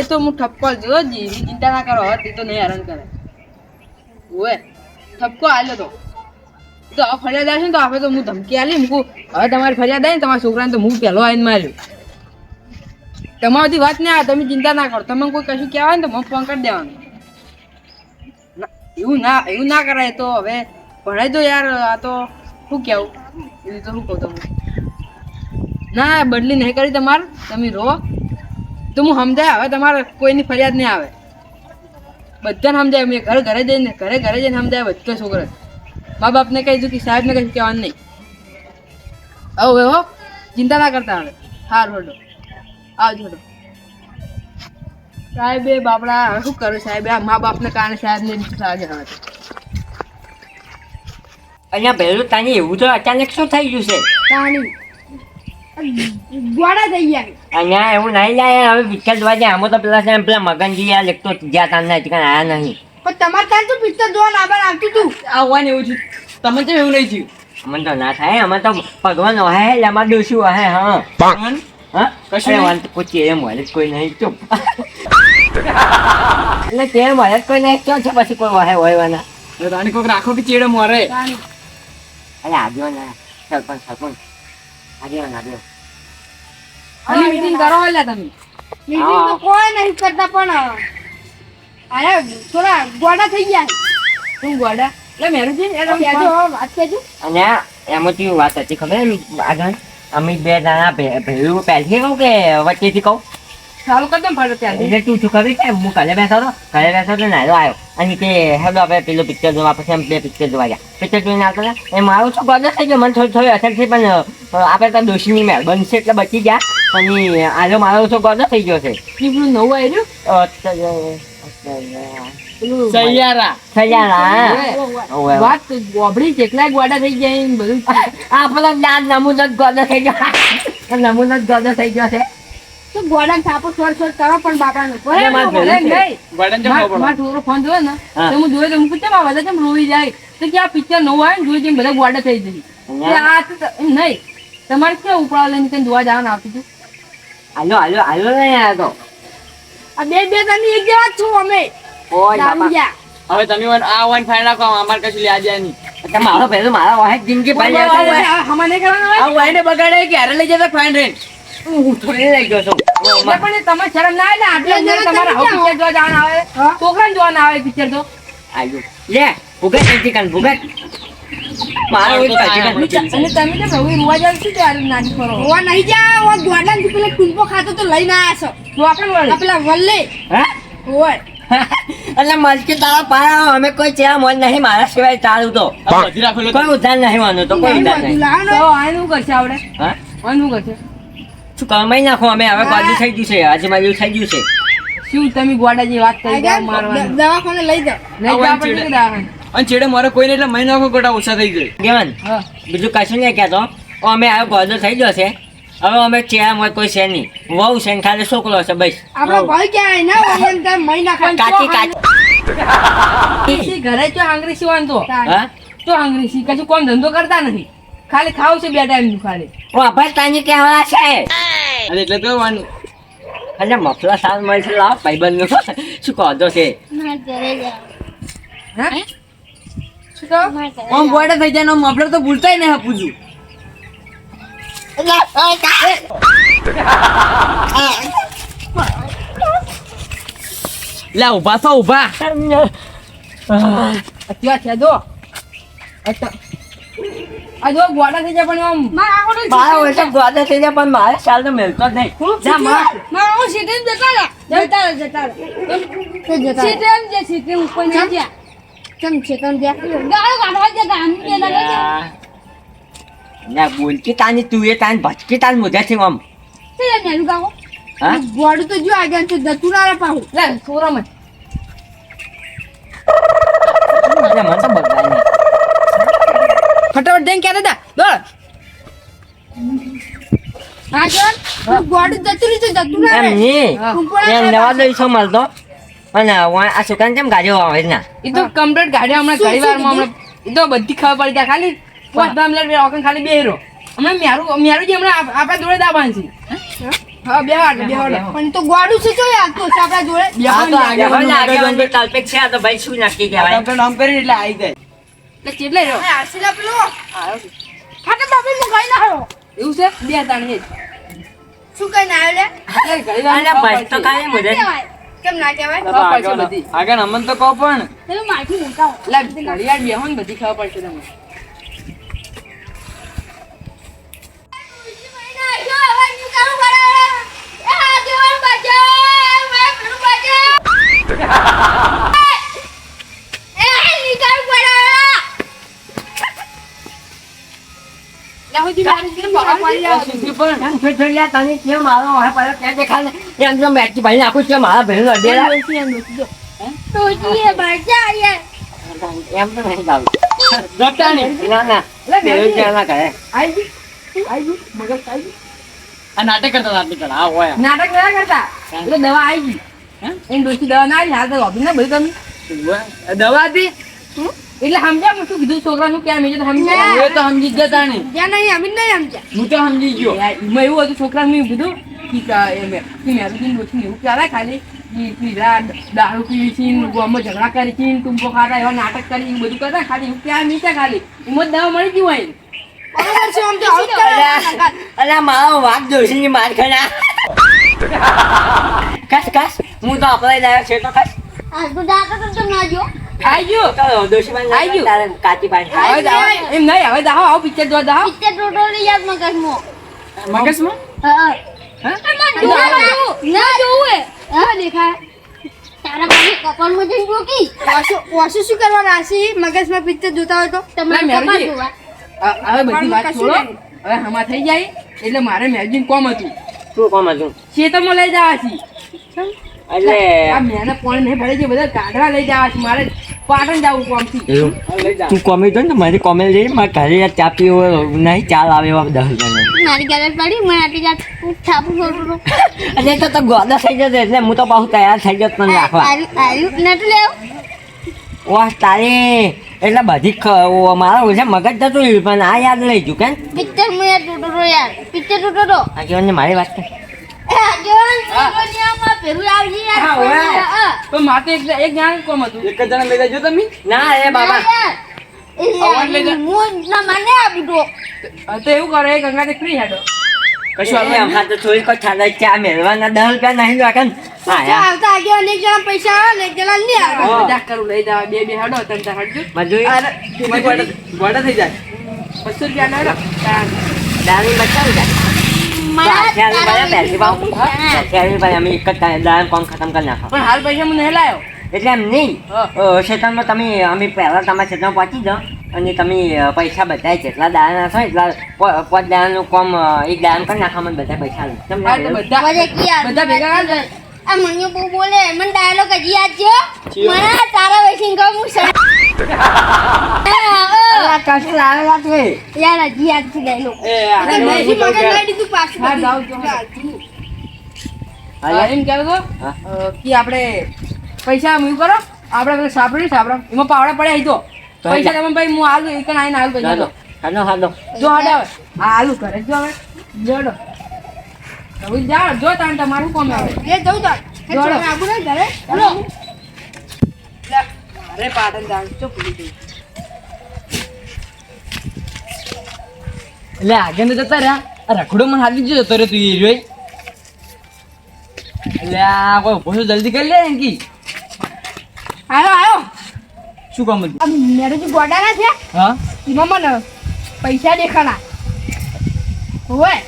એ તો હું ઠપકો જો જીવી ચિંતા ના કરો, હવે તે તો નહીં હેરાન કરે. ઓએ ઠપકો આલ્યો તો. તો હવે ફરિયાદ આવશે ને તો આપણે તો હું ધમકી આલી મૂકું. હવે તમારી ફરિયાદ આવી ને તમારા છોકરાને તો હું પહેલો આવીને માર્યું. તમારાથી વાત નહીં આવે, તમે ચિંતા ના કરો. તમે કોઈ કશું કહેવાય ને તો મને ફોન કરી દેવાનો. એવું ના એવું ના કરાય. તો હવે ભણાઈ દો યાર, આ તો શું કહેવું? એ તો શું કહું તમે ના, બદલી નહીં કરી તમારે. તમે રો તો હું સમજાય હવે તમારે કોઈની ફરિયાદ નહીં આવે. બધાને સમજાય મેં ઘરે ઘરે જઈને ઘરે ઘરે જઈને સમજાય બધા છોકરા મા બાપને કહી દીધું કે સાહેબને કશું કહેવાનું નહીં. હવે હો ચિંતા ના કરતા હવે હાર હોડો આવજો હોડો સાહેબે બાપડા હવે શું કરું સાહેબ? આ મા બાપને કારણે સાહેબને સાજે હવે. અહીંયા પહેલું તાની એવું તો અચાનક શું થઈ ગયું છે? તાણી થઈ અહીંયા એવું નહીં લાયા હવે પિક્ચર જોવા જાય. આમાં તો પેલા છે પેલા મગનજી આ લેખતો જ્યાં તાને હજી કાંઈ આયા નહીં. પણ તમારે ત્યાં તો પિક્ચર જોવા આવતું તું. આવવાનું એવું થયું તમે તો એવું નહીં થયું. અમને તો ના થાય અમે તો ભગવાન હે અમારે ડોશું હે. હા ભગવાન, હા? કશું નહીં. પૂછીએ એમ મળે કોઈ નહીં ચૂપ. એટલે તે મળે કોઈ નહીં ક્યાં છે પછી કોઈ વહે વહેવાના? તો તાણી કોક રાખો કે ચેડે મોરે. અરે આગેવાન આ સરપંચ સરપંચ. આગેવાન આગેવાન ખાલી મીટિંગ કરો એટલે તમે. મીટિંગ તો કોઈ નહીં કરતા પણ અરે થોડા ગોડા થઈ ગયા શું ગોડા? એટલે મેરુજી એ તમે કહેજો વાત કહેજો અને એમાં કેવી વાત હતી ખબર એમ આગળ? અમે બે જણા ભે- ભેળું પહેલથી કહું કે વચ્ચેથી કહું? ચાલુ કરી દો ફરજ ત્યાં એટલે તું શું ખબર છે? હું ઘરે બેઠો હતો. ઘરે બેઠો હતો નાયલો આવ્યો અને કે હેલો આપણે પેલું પિક્ચર જોવા પછી એમ બે પિક્ચર જોવા ગયા. પિક્ચર જોઈને આવતા હતા. એ મારું શું ગોદર થઈ ગયો? મને થોડી થોડી અસર થઈ પણ આપણે તો દોષીની મેળ બનશે એટલે બચી ગયા. અને આજે મારો છો ગોદર થઈ ગયો છે? પેલું નવું આવ્યું સૈયારા. વાત ગોબડી કેટલાય ગોડા થઈ ગયા બધું. આ પેલો નમૂનો જ ગોદર થઈ ગયો. નમૂનો જ ગોદર થઈ ગયો છે. તો ગોળા થાપો સ્વર સ્વર કરો પણ બાપાનો છે. નહીં. માર- છોકરો ફોન જોયો ને તો હું જોયો તો હું પૂછ્યા આ બધા કેમ રોઈ જાય? તો કે આ પિક્ચર નવું આવે ને જોઈ જઈને બધા ગોડા થઈ જશે. આ નહીં. તમારે ક્યાં ઉપડા લઈને કઈ જોવા જવાનું આવતું હતું? હાલો હાલો હાલો નહીં આ તો. આ બે બે તને એક જેવા છો અમે. હવે તમે આ વન ફાઈન રાખો અમારે કશું લ્યા જાય નહીં. મારો પહેલું મારા વાહે જિંદગી ભાઈ હમણાં કરવાનું? આ વાઈને બગાડે ક્યારે લઈ જતા ફાઈન રેન્ટ હું થોડી લઈ ગયો છું. પણ એ શરમ ના આવે ને આટલા ઉંમરે તમારે તમે પિક્ચર જોવા જવાનું આવે? છોકરાને જોવાના આવે પિક્ચર તો? આયુ લે ભૂગત નથી ભૂગત. મારો એક કાચી કાન અને તમે કેમ હવે રોવા જાવ શું ત્યારે નાની કરો ઓવા નહીં જા ઓવા ગોળા ને પેલા ટૂંપો ખાતો તો લઈને આયા છો. ચોકન આ વળી? પેલા વલ્લે. હે? ઓય એટલે મલકી તારા પારા અમે કોઈ ચેરા મોજ નહીં મારા સિવાય ચાલુ તો. કોઈ ઉધાર નહીં વાનું તો કોઈ ઉધાર નહીં. તો આનું કરશે આવડે. હા? આનું કરશે. શું કમાઈ નાખો અમે હવે બાજુ થઈ ગયું છે. આજે બાજુ થઈ ગયું છે. શું તમે ગોડાજી વાત કરી જાવ મારવાની. દવાખાને લઈ જાવ તો અને છેડે. મારે કોઈને એટલે મહિનો આખો ગોટા ઓછા થઈ ગયો કેવાન? બીજું કશું નહીં કહેતો. અમે આવ્યો ગોદો થઈ ગયો છે. હવે અમે ચેવા મોજ કોઈ છે નહીં. વહુ છે ને ખાલી છોકરો છે બસ. આપણા ભાઈ ક્યાં ના હોય એમ મહિના ખાય કાચી કાચી. ઘરે તો આંગળી સીવાનું તો? હા. ચો આંગળી સી કશું કોમ ધંધો કરતા નથી. ખાલી ખાવ છે બે ટાઈમનું ખાલી. ઓ અભાઈ તાની કહેવા છે. અને એટલે તો વન અને મફલા સાલ છે લાવ ભાઈબંધનું શું કહો છે શું કહો થઈ જાય મફલર તો ભૂલતાય નહીં છું લે ઊભા થો ઊભા અત્યારે છે જો અત્યારે- આ જો ગોડા થઈ જાય પણ આમ. મારા આગળ મારા વર્ષે ગોદા થઈ જાય પણ મારે સાલ તો મેળતો જ નહીં. જા માર. મારા આગળ સીટે જતા રહે જતા રહે. જતા રહે. તો એમ જે સીટે ઉપર ને જ્યાં કેમ છે તમે જ્યાં ગાળો કાઢવા જતા આમ પેલા લઈ ના બોલકી તાની તું એ તાન ભટકી તાન મુધા છે આમ. તે યાર ગાવો હા? ગોળું તો જો આગળ છે જતું ના રહે પાછું. લે છોરા મત મને તો અને આ સુકાન કેમ ગાડીઓ આવે ના? એ તો કમ્પ્લીટ ગાડીઓ હમણાં ઘણી વાર હમણાં એ બધી ખબર પડી ત્યાં ખાલી ખાલી બે હમણાં મેરું મેરું જે હમણાં આપણા જોડે દાબાન છે. હા? બે બે તો ગોડું છે શું નક્કી કહેવાય? તો આવી ગઈ. એટલે એવું છે? બે તાણી જ શું કઈ ના આવ્યો તો પડશે. મજા કેમ ના કહેવાય બધી. આગળ અમન તો કહો પણ. પેલું માથી મોટા હોય. ઘડિયાળ બેહો ને બધી ખબર પડશે તમને. હું નાટક કરતા નાટક કરતા. હોય. નાટક ના કરતા? એટલે દવા આવી ગઈ. એમ એની ડોશી દવા ના આવી હાલ તો ના બધું તમે. દવા હતી? એટલે સમજ્યા હું શું કીધું છોકરાનું કેમ એ તો સમજી તો સમજી ગયા તાણે નહીં જ્યાં નહીં અમીન નહીં સમજ્યા હું તો સમજી ગયો એમાં એવું હતું છોકરાનું મેં કીધું કે મેં- મેરુદીન ડોશીને એવું ચાલે ખાલી પીલા દારૂ પીવી છે ને ગામમાં ઝઘડા કરી છે ને ખાતા એવા નાટક કરી એવું બધું કરતા ખાલી એવું ક્યાં નીચે ખાલી એમાં જ દવા મળી ગયું હોય બરોબર છે આમ તો આવું મારો વાત દોશી ની માર ખાના કસ કસ હું તો અપલાય લાવ્યો છે તો કસ આ તો દાંત તો તો ના જો આઈ ગયો તો દોશી આઈ ગયું. તારે કાચી પાણી હવે દાવા એમ નહીં હવે દાવા આવો પિક્ચર જોવા દાવા પિક્ચર ટોટલી યાદ મગજમાં મગજમાં હા હા? ના જોવું ના જોવું હા દેખાય તારા ભાઈ કપાળમાં જઈને રોકી વાસુ વાસુ શું કરવા રાશી મગજમાં પિક્ચર જોતા હોય તો તમારે કપાળ જોવા હવે બધી વાત છોડો હવે હમા થઈ જાય એટલે મારે મેગજીન કોમ હતું શું કોમ હતું ખેતરમાં લઈ જવા છે એટલે આ મેને પાણી નહીં ભરે છે બધા કાઢવા લઈ જવા છે મારે પાટણ જવું કોમથી લઈ તું તો ને મારી કોમેડી જઈ મારે ઘરે ચા પીવો નહીં ચાલ આવે એવા દસ જણા મારી ગેરેજ પડી મને આટલી જાત થાપું છોડું એટલે તો તો ગોદા થઈ જશે એટલે હું તો પાછું તૈયાર થઈ જતો તને રાખવા. લેવું? વાહ તારે એટલે બધી મારો ઓછા મગજ જતું રહ્યું પણ આ યાદ લઈ ગયું કેમ? પિક્ચર હું યાર તૂટો તો યાર. પિક્ચર તૂટો તો. આ કહેવાય મારી વાત કર. તો એક એક જાણ કોમ હતું. એક જ જણા લઈ જાજો તમે. ના એ બાબા. ના યાર. એ અવાજ લઈ જા. હું ના મને આપી દો તો એવું કરે ગંગા તે હેડો. કશું આપણે અમારે તો થોડી કોઈ ચાલે ચા મેળવાના દસ રૂપિયા નહીં રાખે તો આવતા આગેવાન એક જણા પૈસા આવે ને જણા નહીં આવે. મજાક કરું લઈ જાવ બે બે હાડો ત્રણ ચાર હેડજો. મજૂરી? થઈ જાય. બસો રૂપિયા ના હેડો. દારૂ બચાવી જાય. પહેલી. હા. અમે એક જ દારૂ ખતમ કરી નાખો? પણ હાલ પૈસા મને નહીં લાયો એટલે એમ નહીં. હા. તમે અમે પહેલા તમારા ખેતરમાં પહોંચી જાઓ અને તમે પૈસા બધા જેટલા દાણા છો એટલા પાંચ દાણાનું કામ એક દાણ કરી નાખવામાં બધા પૈસા હા? બધા ભેગા આ મને બહુ બોલે. મને ડાયલોગ હજી યાદ છે મને તારા હું હું તો હા. હા, હા. આપણે પૈસા એવું કરો આપણે પેલું સાપડ્યું સાપડા એમાં પાવડા પડ્યા આવી તો પૈસા તમે ભાઈ હું આલુ એક આઈને આલુ પૈસા હાલો હાલો હાલો જો હડે આ આલુ કરે જો હવે જોડો હવે જો તાણ તમારું કોમ આવે એ જવું તો જોડો. આબુ નહીં ઘરે મારે પાટણ જાણ ચો ભૂલી ગઈ એટલે આગળ ને જતા રહ્યા આ રખડો મને હાલી જ જતો રે તું એ જોઈ એટલે આ કોઈ ઊભો છો જલ્દી કરી લે એનકી આયો આયો શું કામ હતું? આ મેરેજ ગોડાના છે હા એમાં મને પૈસા દેખાણા હોય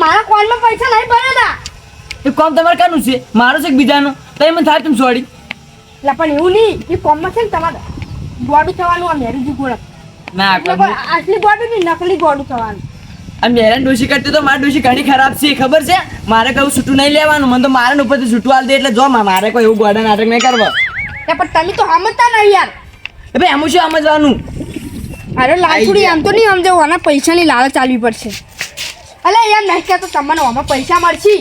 મારા કોલમાં પૈસા નહીં ભરેલા એ કોમ તમારે કાનું છે? મારો છે કે બીજાનો? તો એમ થાય તમે સોડી. એટલે પણ એવું નહીં. એ કોમમાં છે ને તમારે ગોડું થવાનું આ મેરેજ ગોળ. ના આટલી ગોડું નહીં નકલી ગોડું થવાનું. અને મેરાન ડોશી કરતી તો મારી ડોશી ઘણી ખરાબ છે ખબર છે? મારે કહું છૂટું નહીં લેવાનું મને તો મારા ઉપરથી છૂટું દે એટલે જો મારે કોઈ એવું ગોડા નાટક નહીં કરવા. પણ તમે તો સમજતા નહીં યાર. એ ભાઈ એમ શું સમજવાનું? અરે લાલચુડી આમ તો નહીં સમજાવું આના પૈસાની લાલચ ચાલવી પડશે. અલે યાર નહીં તો તમને આમાં પૈસા મળશે.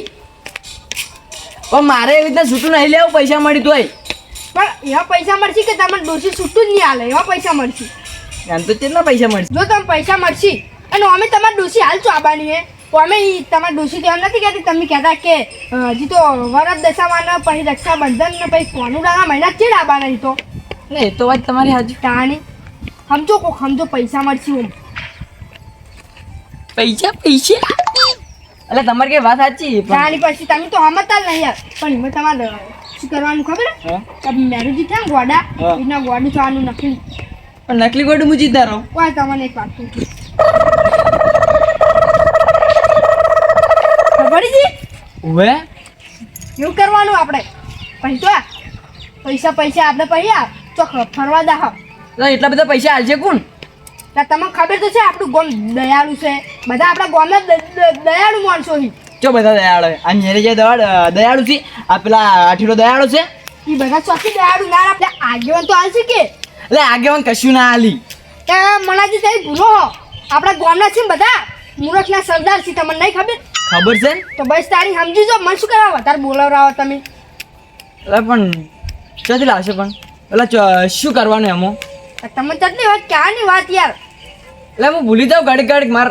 પણ મારે એવી રીતના છૂટું નહીં લેવું પૈસા મળી તોય. પણ એવા પૈસા મળશે કે તમને દોષી છૂટું જ નહીં હાલે? એવા પૈસા મળશે. એમ તો કેટલા પૈસા મળશે? જો તમે પૈસા મળશે અને અમે તમારી દોષી હાલ આબાની હે તો અમે તમારી ડોસી તો એમ નથી કહેતી તમે કહેતા કે હજી તો વરદ દશામાં પછી રક્ષાબંધન ને પછી કોનુડાના મહિના ચેડ ઈ તો. એટલે એ તો વાત તમારી હાજી તાણી સમજો કોક સમજો પૈસા મળશે ઓમ પૈસા પૈસા? એટલે તમારી કઈ વાત સાચી પણ પછી તમે તો સમજતા જ નહીં યાર. પણ એમાં તમારે શું કરવાનું ખબર હે? તમે મેરેજ થાય ગોડા. એના ગોડું થવાનું નકલી પણ નકલી ગોડું હું જીતા રહું કોઈ તમને એક વાત પૂછું ખબર છે? હવે એવું કરવાનું આપણે. પૈસા? પૈસા પૈસા આપણે પૈસા ચોક ફરવા દા એટલા બધા પૈસા હાલશે કોણ? તમને ખબર તો છે આપણું ગોમ દયાળુ છે. બધા આપણા ગોમના દયાળુ માણસો છે. ચો બધા દયાળુ આ મેરે જે દયાળ દયાળુ છે આ પેલા આઠીલો દયાળુ છે. એ બધા ચોથી દયાળુ ના આપણે આગેવાન તો હાલશે કે? એટલે આગેવાન કશું ના હાલી. કે મણાજી તમે ભૂલો હો. આપણા ગોમના છે બધા મૂરખના સરદાર છે તમને નહીં ખબર? ખબર છે તો બસ તારી સમજી જો મને શું કરવા વધારે બોલાવરાવો તમે. એટલે પણ ચોથી લાવશે પણ? એટલે શું કરવાનું એમાં? તમે ચટલી વાત ક્યાંની વાત યાર? એટલે હું ભૂલી જાઉં ગાડી ગાડી માર.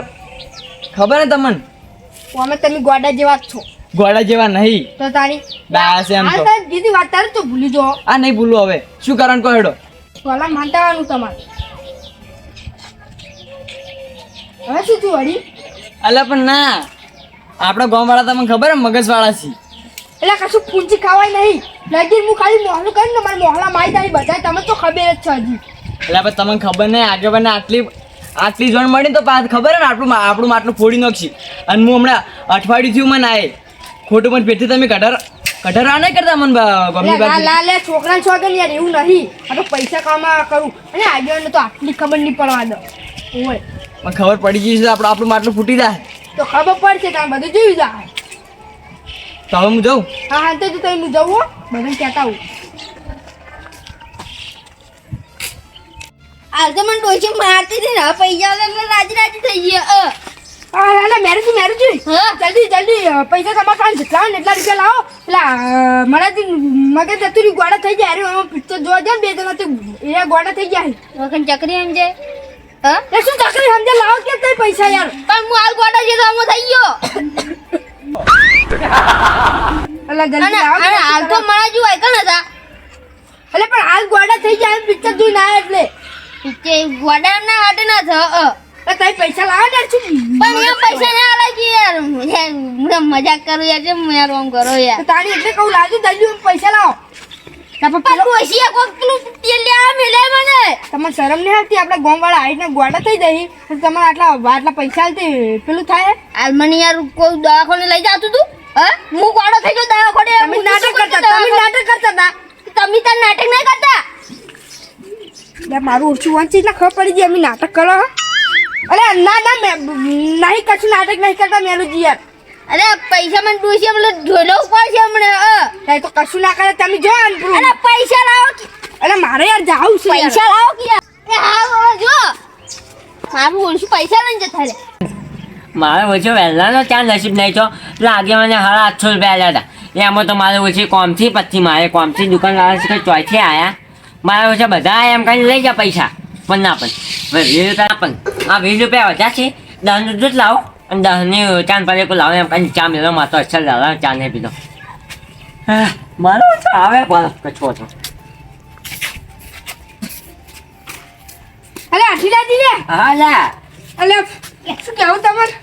ખબર ને તમને? અમે તમે ગોડા જેવા જ છો. ગોડા જેવા નહીં. તો તારી છે એમ તો. દીદી વાત તારે તો ભૂલી જો આ નહીં ભૂલું હવે. શું કરવાનું કહો હેડો. પહેલા માનતાવાનું તમારે. હવે શું થયું હરી અલા પણ ના. આપણા ગામવાળા તમને ખબર હે મગજવાળા છે. એટલે કશું પૂંજી ખાવાય નહીં. લગીર હું ખાલી મોહલું કરીને ને મારા મોહલા મારી તારી બધા તમે તો ખબર જ છે હજી. એટલે પછી તમને ખબર નહીં આગેવાને આટલી આટલી જણ મળી તો ખબર ને આટલું આપણું માટલું ફોડી નાખશી. અને હું હમણાં અઠવાડિયું થયું મને આય. ખોટું પણ પેટથી તમે કઢાર કઢારા નહીં કરતા મને ગમી બાજુ. લા લે છોકરા છોકરા યાર એવું નહીં. આ તો પૈસા કમા કરું. અને આગળ તો આટલી ખબર નહીં પડવા દો. ઓય. પણ ખબર પડી ગઈ છે આપણું આપણું માટલું ફૂટી જાય. તો ખબર પડશે તમે બધું જોયું જાય. તો હવે હું જાઉં? હા હા તો તમે હું બધાને કહેતા હું તો મને ડોશી મારતી હતી ને પૈસા આવે એટલે રાજી રાજી થઈ ગયા. હા. ના મેરેજી મેરેજી. જલ્દી જલ્દી પૈસા તમારા પાસે જેટલા હોય ને એટલા રૂપિયા લાવો. પેલા મારાથી મગજ જતું રહ્યું ગોળા થઈ જાય અરે પિક્ચર જોવા જાય બે જણા એ ગોડા થઈ જાય વખત ચકરી સમજે? હા? શું ચકરી સમજે? લાવો કે તઈ પૈસા યાર. પણ હું હાલ ગોડા જે તો થઈ ગયો. અને જલ્દી અને હાલ તો મારા જેવું આઈકન હતા એટલે પણ હાલ ગોળા થઈ જાય પિક્ચર જોઈને આયા એટલે. કે ગોડા ના હાટે ના થ અ. તઈ પૈસા લાવ ને યાર છું પણ એ પૈસા ના આલા કે યાર મને મજાક કરું યાર કેમ યાર ઓમ કરો યાર. તાણી એટલે કહું લાવજો જલ્દી પૈસા લાવો. તા પપ્પા આ કોક પેલું તેલ લેવા મેલે મને. તમને શરમ નહીં આવતી? આપણે ગોમ વાળા આઈને ગોડા થઈ તો તમારે આટલા આટલા પૈસા આલતી પેલું થાય? હાલ મને યાર કોઈ દવાખાને લઈ જાતું તું હા? હું ગોડો થઈ ગયો દવાખાને. તમે નાટક કરતા તમે નાટક કરતા તમે તાર નાટક નહીં યાર મારું ઓછું વાંચી એટલે ખબર પડી જાય અમે નાટક કરો અરે ના ના મેં નહીં કશું નાટક નહીં કરતા મેલુજી યાર અરે પૈસા મને ડોશી મને ઢોલો પડશે હમણે અ. તારે તો કશું ના કરે તમે જો અરે પૈસા લાવો અરે મારે યાર જાવું છે પૈસા લાવો કે યાર. એ હા હવે જો. મારું ઓછું પૈસા લઈને જતા રે. મારે ઓછો વહેલાનો ત્યાં નસીબ નહીં તો લાગે મને હાડા આઠસો રૂપિયા આલ્યા હતા. એમાં તો મારે ઓછી કોમથી પછી મારે કોમથી દુકાનવાળા છે ચોથી આવ્યા મારે છે બધા એમ કઈ લઈ જા પૈસા. પણ ના પણ. વીસ રૂપિયા પણ આ વીસ રૂપિયા વધ્યા છે. દસનું દૂધ લાવો. અને દહની ચાંદ પર એક લાવો. એમ કઈ ચા મેળવો મારે અચ્છા લાવો. ચા નહીં પીધો. મારો આવે પણ. કચવો તો. અરે આઠીલાજી લે હા લા. અલે શું કેવું તમારે?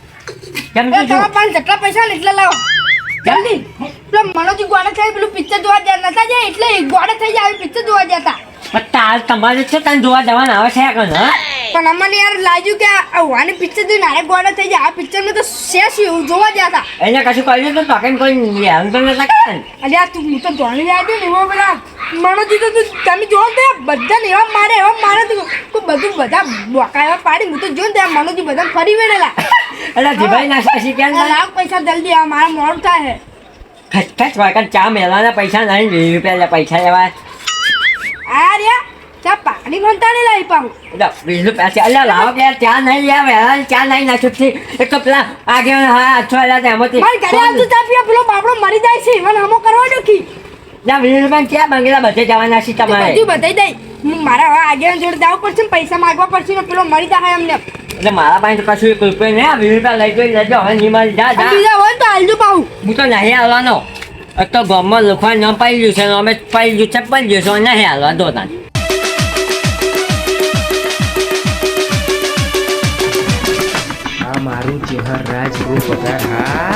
કીધું? તમારા પાસે જેટલા પૈસા ને એટલા લાવો. જલ્દી પેલો મનોજી ગોળા થઈ પેલું પિક્ચર જોવા ગયા. નતા જાય એટલે ગોડે થઈ જાય પિક્ચર જોવા જતા તાર તમારે છે તને જોવા જવાના આવે છે કે પણ અમને યાર લાગ્યું કે આ પિક્ચર જોઈને આરે ગોળા થઈ જાય. આ પિક્ચરમાં તો શેષ એવું? જોવા ગયા હતા એને કશું કહ્યું તો તોકેન કોઈ નતા કરે અરે આ તું હું તો જોણી આવ્યો ને એમાં બધા મનોજી તો તું. તમે જો તે બધા એવા મારે એવા મારે તું. તું બધું બધા બોકા એવા પાડી હું તો જો ને મનોજી બધા ફરી વેડેલા અલા જીભાઈ ના સાસી કેમ અરે લાવ પૈસા જલ્દી આ મારા મોડ થાય. છે ખચખચ વાગર ચા મેલાના પૈસા નહીં વીસ રૂપિયા પૈસા લેવા. ત્યાં પાણી ભણતા નહીં લાવી પાહું એટલે વીસ રૂપિયા છે અલ્યા લાવો કે ચા નહીં લે વહેલા ચા નહીં ના છૂટતી એક તો પેલા આગે હા આઠસો હજાર એમાંથી મારે ઘરે આવતું ચા પીવા પેલો બાપડો મરી જાય છે મને હમો કરવા ડોકી ના રૂપિયા ક્યાં માંગેલા બધે જવાના છે તમારે? બધું બતાવી દઈ હું મારા હવે આગળ જોડે જવું પડશે ને પૈસા માગવા પડશે ને પેલો મરી જાય એમને. એટલે મારા પાસે તો કશું એક રૂપિયો નહીં આ રૂપિયા લઈ ગઈ લેજો હવે નહીં મારી જા જા. બીજા હોય તો હાલજો પાઉં. હું તો નહીં આવવાનો તો ગામમાં લખવાનું ન પાઈ ગયું છે અમે પાઈ ગયું છે પડી ગયું છે અને નહીં હાલવા દો તાન આ મારું ચેહર